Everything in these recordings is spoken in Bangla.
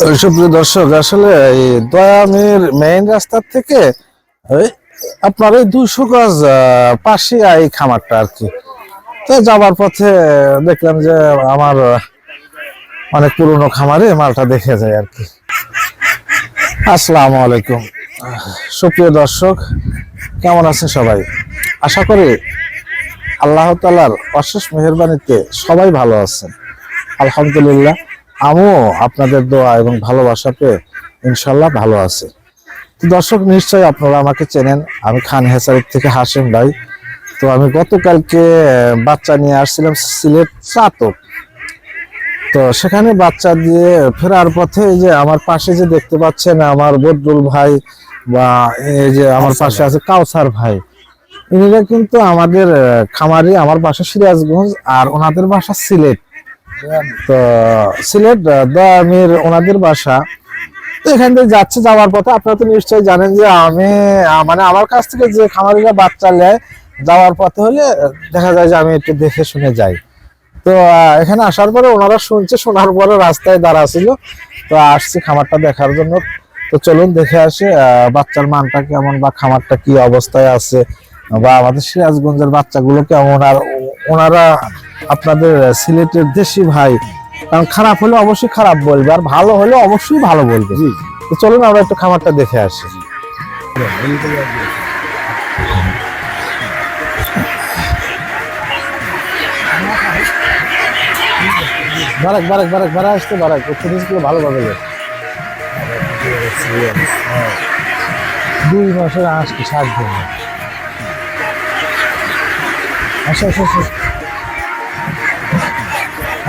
সুপ্রিয় দর্শক, আসলে এই দয়ামির মেইন রাস্তার থেকে এই আপনার এই দুইশো গজ পাশে এই খামারটা আর কি। তো যাবার পথে দেখলাম যে আমার অনেক পুরনো খামারে মালটা দেখে যায় আর কি। আসসালামু আলাইকুম। সুপ্রিয় দর্শক, কেমন আছেন সবাই? আশা করি আল্লাহ তালার অশেষ মেহরবানিতে সবাই ভালো আছেন। আলহামদুলিল্লাহ। আমিও আপনাদের দোয়া এবং ভালোবাসা পেয়ে ইনশাল্লাহ ভালো আছে। তো দর্শক নিশ্চয়ই আপনারা আমাকে চেনেন। আমি খান হেসারির থেকে হাসিম ভাই। তো আমি গতকালকে বাচ্চা নিয়ে আসছিলাম সিলেট চাতক। তো সেখানে বাচ্চা দিয়ে ফেরার পথে এই যে আমার পাশে যে দেখতে পাচ্ছেন আমার বদরুল ভাই বা এই যে আমার পাশে আছে কাউসার ভাই। ইনিরা কিন্তু আমাদের খামারি আমার বাসা সিরাজগঞ্জ আর ওনাদের বাসা সিলেট। তো সিলেট দয়ামির ওনাদের বাসা। এখান থেকে যাচ্ছে, যাওয়ার পথে আপনারা তো নিশ্চয়ই জানেন যে আমি মানে আমার কাছ থেকে যে খামারিরা বাচ্চা নেয়, যাওয়ার পথে হলে দেখা যায় যে আমি একটু দেখে শুনে যাই। তো এখানে আসার পরে ওনারা শুনছে, শোনার পরে রাস্তায় দাঁড়া ছিল। তো আসছি খামারটা দেখার জন্য। তো চলুন দেখে আসি বাচ্চার মানটা কেমন বা খামারটা কি অবস্থায় আছে, বা আমাদের সিরাজগঞ্জের বাচ্চাগুলো কেমন, আর ওনারা আপনাদের সিলেটের দেশি ভাই। কারণ খারাপ হলে অবশ্যই খারাপ বলবে আর ভালো হলে অবশ্যই ভালো বলবে। তো চলুন আমরা একটু খামারটা দেখে আসি। বারাক বারাক বারাক বারাক আসতে বারাক। জিনিসগুলো ভালোভাবে। দুই মাসের আসছে ষাট দিন আচ্ছা আচ্ছা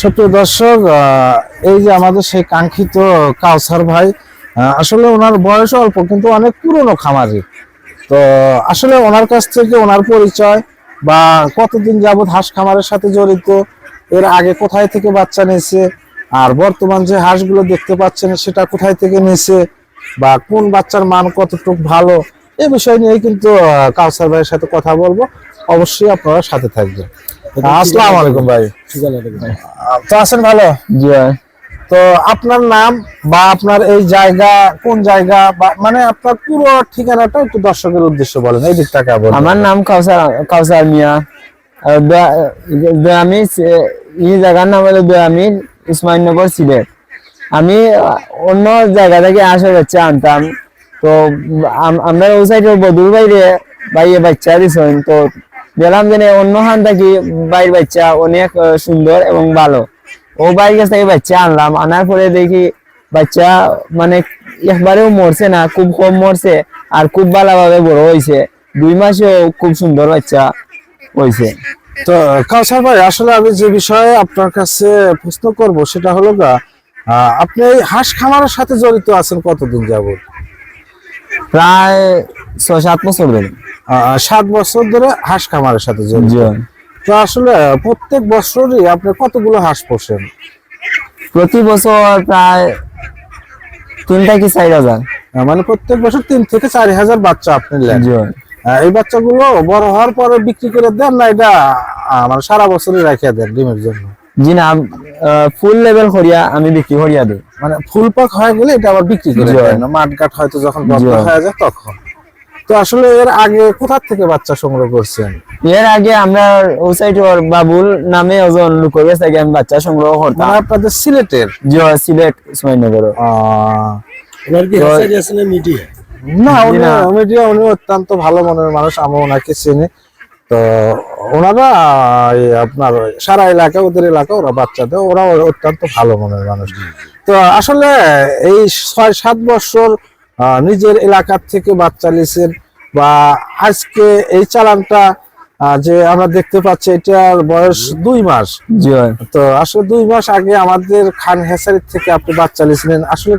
সত্যি দর্শক এই যে আমাদের সেই কাঙ্ক্ষিত কাউসার ভাই আসলে ওনার বয়স অল্প, কিন্তু অনেক পুরনো খামারি। তো আসলে ওনার কাছ থেকে ওনার পরিচয় বা কতদিন যাবত হাঁস খামারের সাথে জড়িত, এর আগে কোথায় থেকে বাচ্চা নিয়েছে, আর বর্তমান যে হাঁসগুলো দেখতে পাচ্ছেন সেটা কোথায় থেকে নিয়েছে, বা কোন বাচ্চার মান কতটুকু ভালো, এ বিষয় নিয়ে কিন্তু কাউসার ভাইয়ের সাথে কথা বলব। অবশ্যই আপনারা সাথে থাকবেন। আসসালামু আলাইকুম ভাই। তো আছেন ভালো? জি তো আপনার নাম বা আপনার এই জায়গা কোন জায়গা বা মানে আপনার পুরো ঠিকানাটা একটু দর্শকের উদ্দেশ্যে বলেন এই দিকটাকে বলেন আমার নাম কাউসার কাউসার মিয়া। সে- এই জায়গার নাম হলো বেয়ামি ইসমাইলনগর সিলেট। আমি অন্য জায়গা থেকে আসা যাচ্ছে আনতাম। তো আমরা ওই সাইডে বদুর বাইরে বাইরে বাচ্চা দিছেন তো গেলাম যে অন্য হান থাকি বাইর বাচ্চা অনেক সুন্দর এবং ভালো। ও বাইরের কাছ থেকে বাচ্চা আনলাম আনার পরে দেখি বাচ্চা মানে একবারেও মরছে না খুব কম মরছে আর খুব ভালোভাবে বড় হয়েছে। দুই মাসেও খুব সুন্দর বাচ্চা হয়েছে। তো কাউসার ভাই আসলে আমি যে বিষয়ে আপনার কাছে প্রশ্ন করব সেটা হলো গা আপনি এই হাঁস খামারের সাথে জড়িত আছেন কতদিন যাবত প্রায় ছয় সাত বছর ধরে। সাত বছর ধরে হাঁস খামারের সাথে জড়িত। তো আসলে প্রত্যেক বছরই আপনি কতগুলো হাঁস পোষেন? প্রতি বছর প্রায় তিনটা থেকে চার হাজার। মানে প্রত্যেক বছর তিন থেকে চার হাজার বাচ্চা আপনি নেন। এই বাচ্চাগুলো বড় হওয়ার পরে বিক্রি করে দেন না এটা আহ, মানে সারা বছরই রাখিয়া দেন ডিমের জন্য? জি না ফুল লেভেল করিয়া আমি বিক্রি করিয়া দিই। মানে ফুল পাক হয়ে গেলে এটা আবার বিক্রি করে। দেন মাঠঘাট হয়তো যখন বন্ধ হয়ে যায় তখন। তো আসলে এর আগে কোথা থেকে বাচ্চা সংগ্রহ করছেন? এর আগে আমরা ওই সাইড বাবুল নামে ওজন কাছ থেকে আমি বাচ্চা সংগ্রহ করতাম। মানে আপনাদের সিলেটের? জি সিলেট কি হাসারি আছে না মিডিয়া? না উনি মিডিয়া উনি অত্যন্ত ভালো মনের মানুষ আমি ওনাকে চিনি। তো ওনারা আপনার সারা এলাকা ওদের এলাকা ওরা বাচ্চা দেয় ওরা অত্যন্ত ভালো মনের মানুষ। তো আসলে এই ছয় সাত বছর নিজের এলাকার থেকে বাচ্চা নিয়েছেন বা আজকে এই চালানটা যে আমরা দেখতে পাচ্ছি এটার বয়স দুই মাস। জি তো আসলে দুই মাস আগে আমাদের খান হেসারির থেকে আপনি বাচ্চা নিয়েছিলেন। আসলে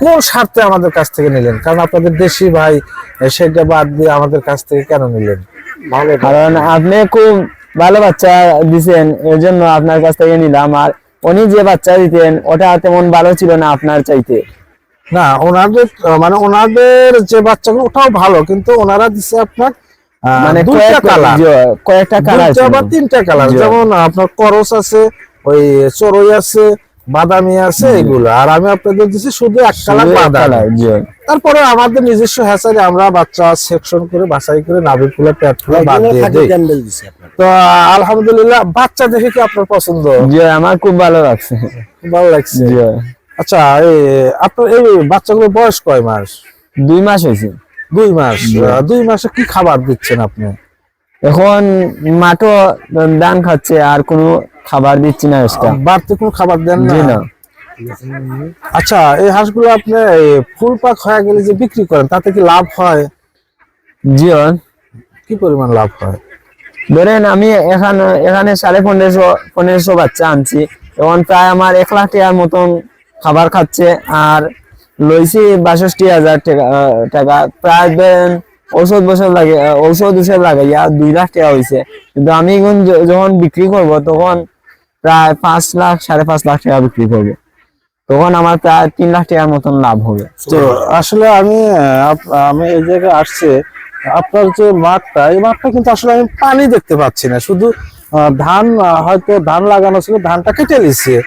কোন স্বার্থে আমাদের কাছ থেকে নিলেন? কারণ আপনাদের দেশি ভাই সেটা বাদ দিয়ে আমাদের কাছ থেকে কেন নিলেন? ভালো কারণ আপনি খুব ভালো বাচ্চা দিছেন এর জন্য আপনার কাছ থেকে নিলাম। আর উনি যে বাচ্চা দিতেন ওটা তেমন ভালো ছিল না আপনার চাইতে। না ওনাদের মানে ওনাদের যে বাচ্চাগুলো ওটাও ভালো কিন্তু ওনারা দিছে আপনার মানে দুইটা কালার কয়েকটা কালার বা তিনটা কালার যেমন আপনার করস আছে ওই চড়ই আছে বাদামি আছে এগুলো। আর আমি আপনাদের দিচ্ছি শুধু এক কালার বাদামি। তারপরে আমাদের নিজস্ব হ্যাচারে আমরা বাচ্চা সেকশন করে বাছাই করে নাভি ফুলে পেট ফুলে বাদ দিয়ে দিই। তো আলহামদুলিল্লাহ বাচ্চা দেখে কি আপনার পছন্দ? জি আমার খুব ভালো লাগছে। ভালো লাগছে। জি। আচ্ছা এই আপনার এই বাচ্চাগুলোর বয়স কয় মাস? দুই মাস হয়েছে। দুই মাস। দুই মাসে। কি খাবার দিচ্ছেন আপনি? এখন মাঠও দান খাচ্ছে আর কোনো খাবার দিচ্ছি না এক্সট্রা বাড়তি কোনো খাবার দেন না? আচ্ছা এই হাঁসগুলো আপনি ফুল পাক হয়ে গেলে যে বিক্রি করেন তাতে কি লাভ হয়? জি কি পরিমাণ লাভ হয়? ধরেন আমি এখানে এখানে সাড়ে পনেরোশো পনেরোশো বাচ্চা আনছি। এখন প্রায় আমার এক লাখ টাকার মতন খাবার খাচ্ছে আর লইছি বাষট্টি হাজার টাকা প্রায় ধরেন ঔষধ বছর লাগে ঔষধ হিসেবে লাগাইয়া দুই লাখ টাকা হয়েছে কিন্তু আমি এখন যখন বিক্রি করব, তখন প্রায় পাঁচ লাখ, সাড়ে পাঁচ লাখ টাকা বিক্রি করব। তখন আমার প্রায় তিন লাখ টাকার মতন লাভ হবে। তো আসলে আমি আমি এই জায়গায় আসছে, আপনার যে মাঠটা, এই মাঠটা কিন্তু আসলে আমি পানি দেখতে পাচ্ছি না। শুধু ধান হয়তো ধান লাগানো ছিল ধানটা কেটে নিচ্ছে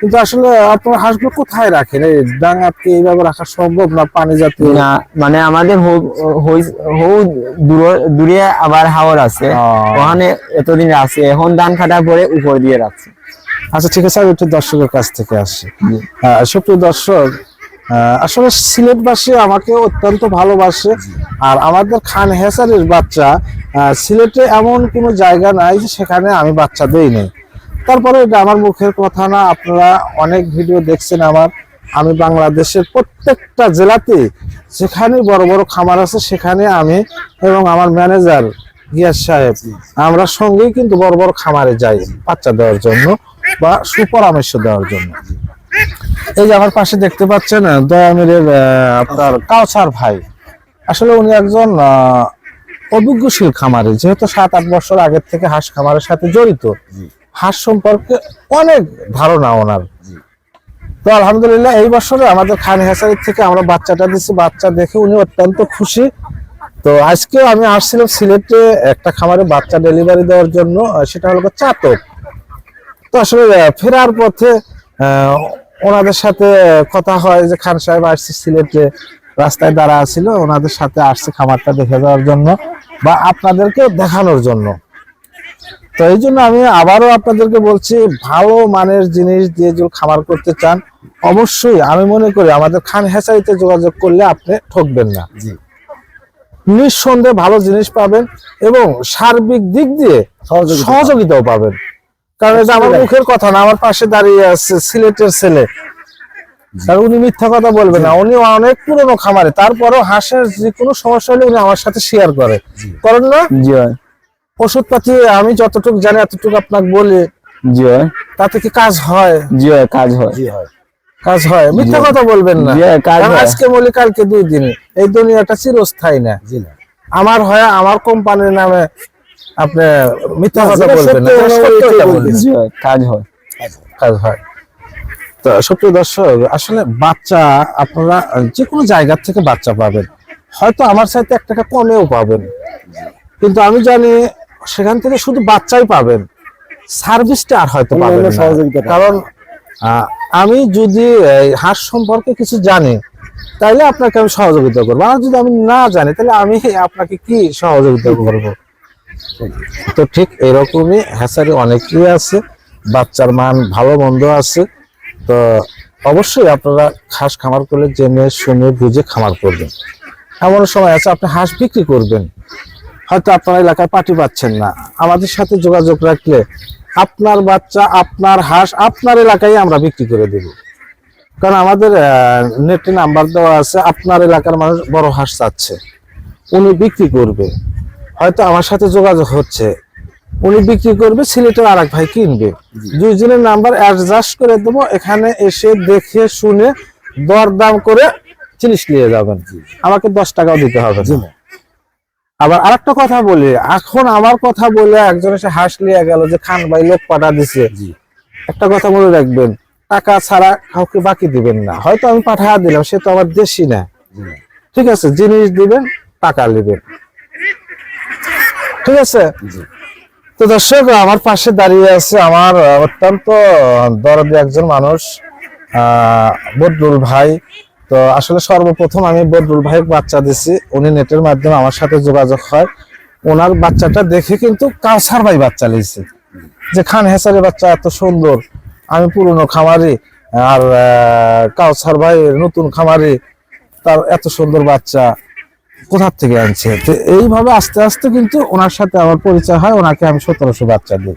কিন্তু আসলে আপনার হাঁসগুলো কোথায় রাখেন? এই ডাঙাতে এইভাবে রাখা সম্ভব না পানি জাতীয়? না মানে আমাদের দূর- দূরে আবার হাওর আছে। ওখানে এতদিন আছে এখন ধান কাটার পরে উপর দিয়ে রাখছে। আচ্ছা ঠিক আছে আমি একটু দর্শকের কাছ থেকে আসি। সুপ্রিয় দর্শক আসলে সিলেটবাসী আমাকে অত্যন্ত ভালোবাসে। আর আমাদের খান হেসারের বাচ্চা সিলেটে এমন কোনো জায়গা নাই যে সেখানে আমি বাচ্চা দেই নাই। তারপরে এটা আমার মুখের কথা না, আপনারা অনেক ভিডিও দেখছেন আমার। আমি বাংলাদেশের প্রত্যেকটা জেলাতে যেখানে বড় বড় খামার আছে সেখানে আমি এবং আমার ম্যানেজার গিয়াস সাহেব, আমরা সঙ্গেই কিন্তু বড় বড় খামারে যাই বাচ্চা দেওয়ার জন্য বা সুপরামর্শ দেওয়ার জন্য। এই যে আমার পাশে দেখতে পাচ্ছেন, দয়ামিরের আপনার কাউসার ভাই। আসলে উনি একজন অভিজ্ঞশীল খামারে যেহেতু সাত আট বছর আগের থেকে হাঁস খামারের সাথে জড়িত হাঁস সম্পর্কে অনেক ধারণা ওনার। তো আলহামদুলিল্লাহ এই বছরে আমাদের খান হেসারি থেকে আমরা বাচ্চাটা দিচ্ছি বাচ্চা দেখে উনি অত্যন্ত খুশি। তো আজকে আমি আসছিলাম সিলেটে একটা খামারে বাচ্চা ডেলিভারি দেওয়ার জন্য সেটা হলো চাতক। তো আসলে ফেরার পথে ওনাদের সাথে কথা হয় যে খান সাহেব আসছে সিলেটে রাস্তায় দাঁড়া ছিল ওনাদের সাথে আসছে খামারটা দেখে যাওয়ার জন্য বা আপনাদেরকে দেখানোর জন্য। তো এই জন্য আমি আবারও আপনাদেরকে বলছি ভালো মানের জিনিস দিয়ে যদি খামার করতে চান অবশ্যই আমি মনে করি আমাদের খান হেসারিতে যোগাযোগ করলে আপনি ঠকবেন না। জি। নিঃসন্দেহে ভালো জিনিস পাবেন এবং সার্বিক দিক দিয়ে সহযোগিতাও পাবেন। কারণ এটা আমার মুখের কথা না আমার পাশে দাঁড়িয়ে আছে সিলেটের ছেলে। আর উনি মিথ্যা কথা বলবে না। উনি অনেক পুরনো খামারে। তারপরেও হাঁসের যে কোনো সমস্যা হলে উনি আমার সাথে শেয়ার করে। করেন না? জি ওষুধপাতি আমি যতটুকু জানি এতটুকু আপনাকে বলি। জি তাতে কি কাজ হয়? জি কাজ হয়। কাজ হয়। মিথ্যা কথা বলবেন না। জি, কারণ হয়। আজকে বলি কালকে দুই দিন। এই দুনিয়াটা চিরস্থায়ী না। আমার হয় আমার কোম্পানির নামে আপনি মিথ্যা কথা বলবেন না। জি কাজ হয়। কাজ হয়। সুপ্রিয় দর্শক আসলে বাচ্চা আপনারা যে কোনো জায়গা থেকে বাচ্চা পাবেন। হয়তো আমার সাথে এক টাকা কমেও পাবেন। কিন্তু আমি জানি সেখান থেকে শুধু বাচ্চাই পাবেন। সার্ভিসটা আর হয়তো পাবেন না। কারণ আমি যদি হাঁস সম্পর্কে কিছু জানি তাইলে আপনাকে আমি সহযোগিতা করব। আর যদি আমি না জানি তাহলে আমি আপনাকে কি সহযোগিতা করব? তো ঠিক এরকমই হ্যাসারি অনেকেই আছে বাচ্চার মান ভালো মন্দ আছে। তো অবশ্যই আপনারা হাঁস খামার করলে জেনে শুনে বুঝে খামার করবেন। এমন সময় আছে, আপনি হাঁস বিক্রি করবেন। হয়তো আপনার এলাকায় পার্টি পাচ্ছেন না। আমাদের সাথে যোগাযোগ রাখলে আপনার বাচ্চা, আপনার হাঁস, আপনার এলাকায় আমরা বিক্রি করে দেব। কারণ আমাদের নেটে নাম্বার দেওয়া আছে, আপনার এলাকার মানুষ বড় হাঁস চাচ্ছে। উনি বিক্রি করবে। হয়তো আমার সাথে যোগাযোগ হচ্ছে। উনি বিক্রি করবে সিলেটের আর এক ভাই কিনবে। দুইজনের নাম্বার অ্যাডজাস্ট করে দেবো এখানে এসে দেখে শুনে দর দাম করে জিনিস নিয়ে যাবেন। আমাকে দশ টাকাও দিতে হবে আবার আরেকটা কথা বলি এখন আমার কথা বলে একজন এসে হাঁস নিয়ে গেল যে খান ভাই লোক পাঠা দিছে। একটা কথা মনে রাখবেন টাকা ছাড়া কাউকে বাকি দিবেন না। হয়তো আমি পাঠা দিলাম সে তো আমার দেশি না। ঠিক আছে জিনিস দিবেন টাকা নেবেন। ঠিক আছে? তো দর্শক, আমার পাশে দাঁড়িয়ে আছে আমার অত্যন্ত দরদি একজন মানুষ বদরুল ভাই। তো আসলে সর্বপ্রথম আমি বদরুল ভাই বাচ্চা দিছি উনি নেটের মাধ্যমে আমার সাথে যোগাযোগ হয়। ওনার বাচ্চাটা দেখে কিন্তু কাউসার ভাই বাচ্চা লিয়েছে। যে খান হেসারের বাচ্চা এত সুন্দর, আমি পুরনো খামারি, আর কাউসার ভাই নতুন খামারি, তার এত সুন্দর বাচ্চা। কোথার থেকে আনছে? তো এইভাবে আস্তে আস্তে কিন্তু ওনার সাথে আমার পরিচয় হয়, ওনাকে আমি সতেরোশো বাচ্চা দিই।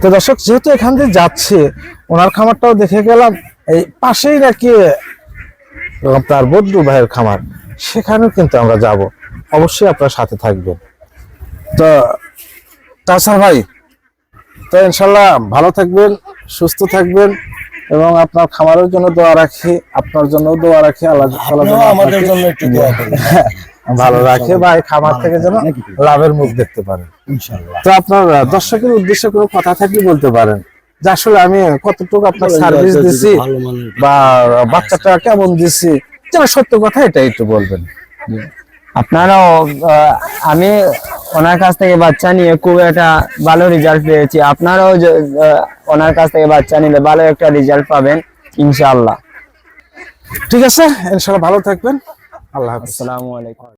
তো দর্শক, যেহেতু এখান দিয়ে যাচ্ছে, ওনার খামারটাও দেখে গেলাম, এই পাশেই নাকি আপনার বদ্রু ভাইয়ের খামার, সেখানেও কিন্তু আমরা যাব। অবশ্যই আপনার সাথে থাকবেন। তো তাছাড়া ভাই, তো ইনশাল্লাহ ভালো থাকবেন, সুস্থ থাকবেন। এবং আপনার খামারের জন্য দোয়া রাখি আপনার জন্য দোয়া রাখি আল্লাহ আমাদের জন্য একটু দোয়া করবেন ভালো রাখে বা এই খামার থেকে যেন লাভের মুখ দেখতে পারেন তো আপনার দর্শকের উদ্দেশ্যে কোনো কথা থাকলে বলতে পারেন যে আসলে আমি কতটুকু আপনার সার্ভিস দিছি বা বাচ্চাটা কেমন দিছি যেন সত্য কথা এটা একটু বলবেন। আপনারাও আমি ওনার কাছ থেকে বাচ্চা নিয়ে খুব একটা ভালো রেজাল্ট পেয়েছি। আপনারাও ওনার কাছ থেকে বাচ্চা নিলে ভালো একটা রেজাল্ট পাবেন ইনশাআল্লাহ। ঠিক আছে ইনশাল্লাহ ভালো থাকবেন। আল্লাহ আসসালামু আলাইকুম।